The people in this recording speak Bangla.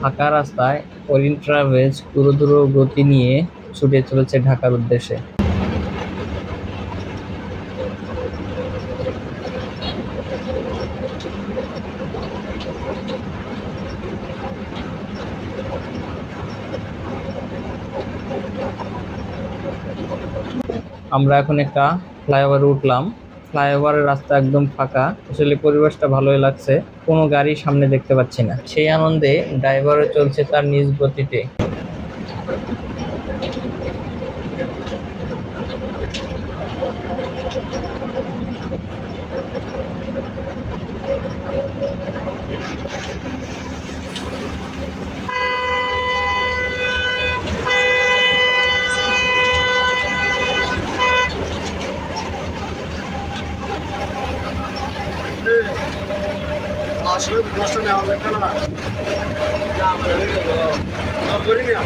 ফাঁকা রাস্তায় অরিন ট্রাভেলস দ্রুত গতি নিয়ে ছুটে চলেছে ঢাকার উদ্দেশ্যে। আমরা এখন একটা ফ্লাইওভারে উঠলাম। ফ্লাইওভারের রাস্তা একদম ফাঁকা। আসলে পরিবেশটা ভালোই লাগছে। কোনো গাড়ি সামনে দেখতে পাচ্ছি না। সেই আনন্দে ড্রাইভারও চলছে তার নিজ গতিতে। আসলে দশটা নেওয়া লাগবে না করি না।